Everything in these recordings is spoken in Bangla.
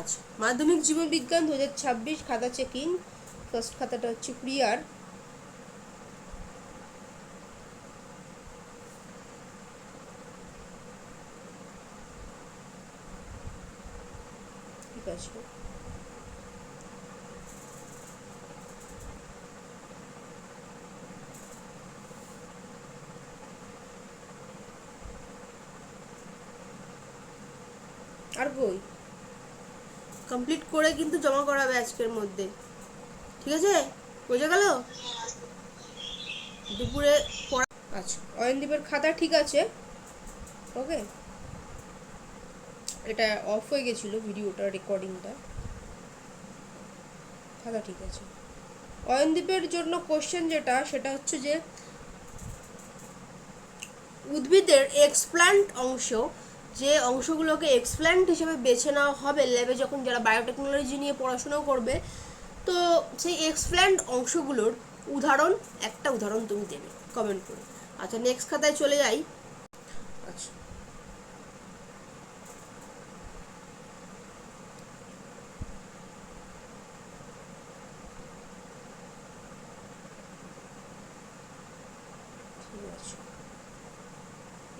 আচ্ছা মাধ্যমিক জীবন বিজ্ঞান দু হাজার ছাব্বিশ খাতা চেকিং ফার্স্ট খাতাটা হচ্ছে ক্রিয়ার ঠিক আছে। আর কই কমপ্লিট করে কিন্তু জমা করাবে আজকের মধ্যে। ঠিক আছে? বোঝা গেল? দুপুরে পড়া আচ্ছা অয়নদীপের খাতা ঠিক আছে। ওকে? এটা অফ হয়ে গেছিল ভিডিওটা রেকর্ডিংটা খাতা ঠিক আছে। অয়নদীপের জন্য কোশ্চেন যেটা, সেটা হচ্ছে যে, উদ্ভিদের এক্সপ্ল্যান্ট অংশ যে অংশগুলোকে এক্সপ্ল্যান্ট হিসেবে বেছে নেওয়া হবে ল্যাবে যখন যারা বায়োটেকনোলজি নিয়ে পড়াশোনা করবে, তো সেই এক্সপ্ল্যান্ট অংশগুলোর উদাহরণ, একটা উদাহরণ তুমি দেবে কমেন্ট করে। আচ্ছা নেক্সট খাতায় চলে যাই আচ্ছা ঠিক আছে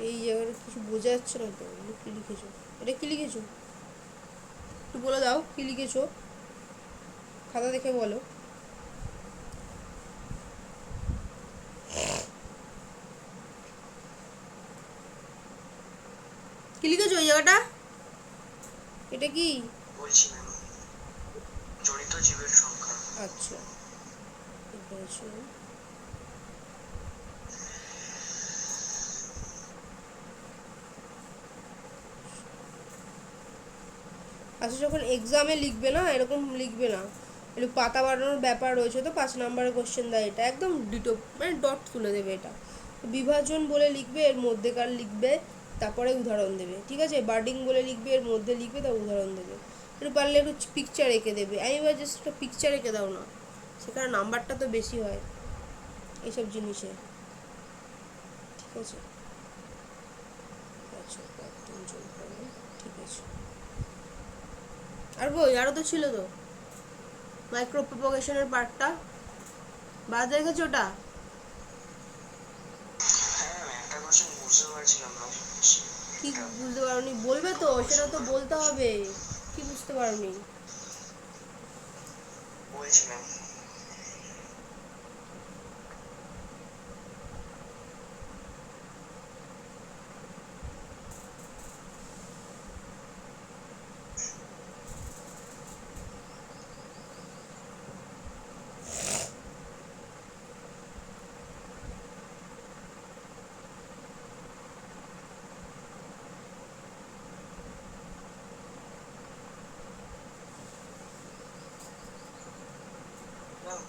এই জায়গাটা কিছু বোঝা যাচ্ছে না তো কি লিখেছো? এটা কি লিখেছো? একটু বলে দাও কি লিখেছো? খাতা দেখে বলো। কি লিখেছো ওই জায়গাটা? এটা কি? বলছি জড়িত জীবের সংখ্যা। আচ্ছা আচ্ছা যখন এক্সামে লিখবে না, এরকম লিখবে না। একটু পাতা বাড়ানোর ব্যাপার রয়েছে তো, পাঁচ নাম্বারের কোশ্চেন দেয় এটা। একদম ডিটো মানে ডট তুলে দেবে এটা। বিভাজন বলে লিখবে, এর মধ্যেকার লিখবে, তারপরে উদাহরণ দেবে, ঠিক আছে? বার্ডিং বলে লিখবে, এর মধ্যে লিখবে তার উদাহরণ দেবে। একটু পারলে একটু পিকচার এঁকে দেবে। আমি এবার জাস্ট একটা পিকচার এঁকে দাও না। সেখানে নাম্বারটা তো বেশি হয়, এইসব জিনিসে। ঠিক আছে? আচ্ছা। ঠিক আছে। আর বই আরও তো ছিল তো। মাইক্রো প্রপোগেশনের পার্টটা বাদ রেখে ওটা? হ্যাঁ কি বুঝতে পারোনি? বলবে তো সেটা তো বলতে হবে। কি বুঝতে পারোনি? বলছি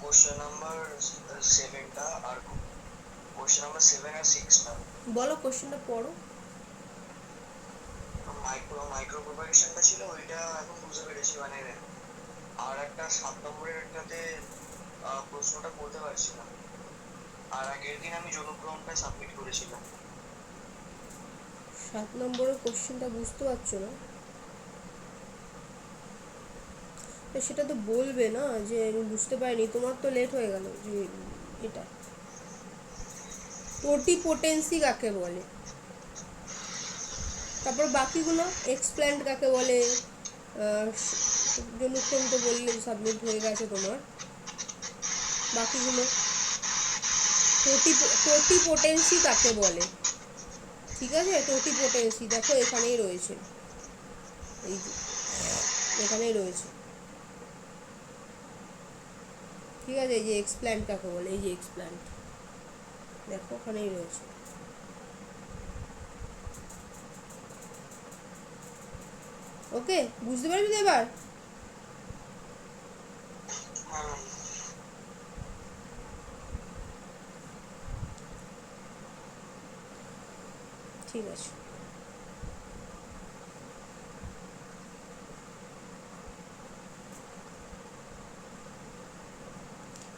কোশ্চেন নাম্বার সেভেনটা আর কোশ্চেন নাম্বার সেভেন আর সিক্সটা বলো কোশ্চেনটা পড়ো। মাইক্রো মাইক্রো প্রোপাগেশনটা ছিল ওইটা এখন বুঝতে পেরেছি মানে আর একটা সাত নম্বরের একটাতে প্রশ্নটা বলতে পারছি না আর আগের দিন আমি জনক্রমটা সাবমিট করেছিলাম। সাত নম্বরের কোশ্চেনটা বুঝতে পারছ না? তো সেটা তো বলবে না যে আমি বুঝতে পারিনি। তোমার তো লেট হয়ে গেল যে এটা। টোটিপোটেন্সি কাকে বলে? তারপর বাকিগুলো এক্সপ্ল্যান্ট কাকে বলে? জনুক্ষণ তো বললে সাবমিট হয়ে গেছে তোমার। বাকিগুলো টোটি টোটিপোটেন্সি কাকে বলে? ঠিক আছে? টোটিপোটেন্সি দেখো এখানেই রয়েছে। এই এখানেই রয়েছে। ঠিক আছে, এই যে এক্সপ্ল্যান্ট কাকে বলে, এই যে এক্সপ্ল্যান্ট দেখো, ওখানেই রয়েছে। ওকে, বুঝতে পারবি তো এবার? ঠিক আছে।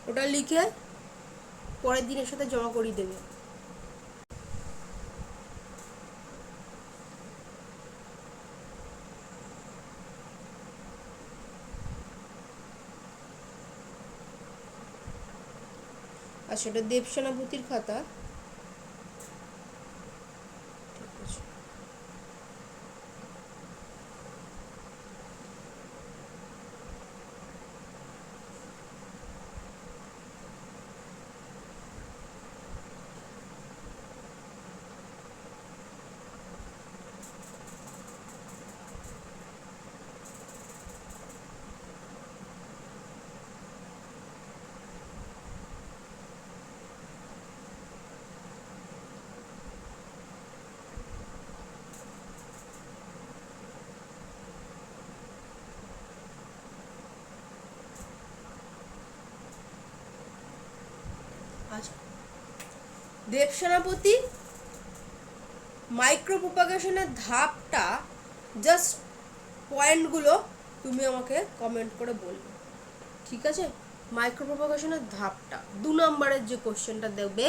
ওটা লিখে পরের দিনের সাথে জমা করিয়ে দেবে। আর সেটা দেবসেনাপতির খাতা। দেব সেনাপতি মাইক্রো ধাপটা জাস্ট পয়েন্টগুলো তুমি আমাকে কমেন্ট করে বলবে। ঠিক আছে? মাইক্রো প্রোপাগেশনের ধাপটা, দু নম্বরের যে কোশ্চেনটা দেবে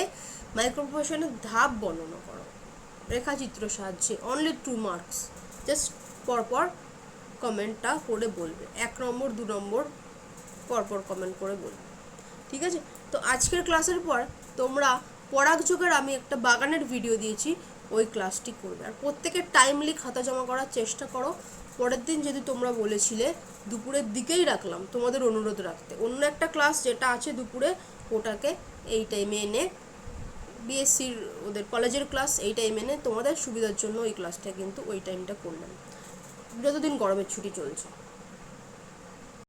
মাইক্রো ধাপ বর্ণনা করো। রেখাচিত্র সাহায্যে অনলি টু মার্কস জাস্ট পরপর কমেন্টটা করে বলবে। এক নম্বর, দু নম্বর, পরপর কমেন্ট করে বলবে। ঠিক আছে? তো আজকের ক্লাসের পর তোমরা পরাগ যুগের আমি একটা বাগানের ভিডিও দিয়েছি, ওই ক্লাসটি করবে। আর প্রত্যেকের টাইমলি খাতা জমা করার চেষ্টা করো। পরের দিন যদি তোমরা বলেছিলে, দুপুরের দিকেই রাখলাম, তোমাদের অনুরোধ রাখতে। অন্য একটা ক্লাস যেটা আছে দুপুরে, ওটাকে এই টাইমে এনে বিএসসির ওদের কলেজের ক্লাস এই টাইমে এনে তোমাদের সুবিধার জন্য ওই ক্লাসটা কিন্তু ওই টাইমটা করলাম। যতদিন গরমের ছুটি চলছে।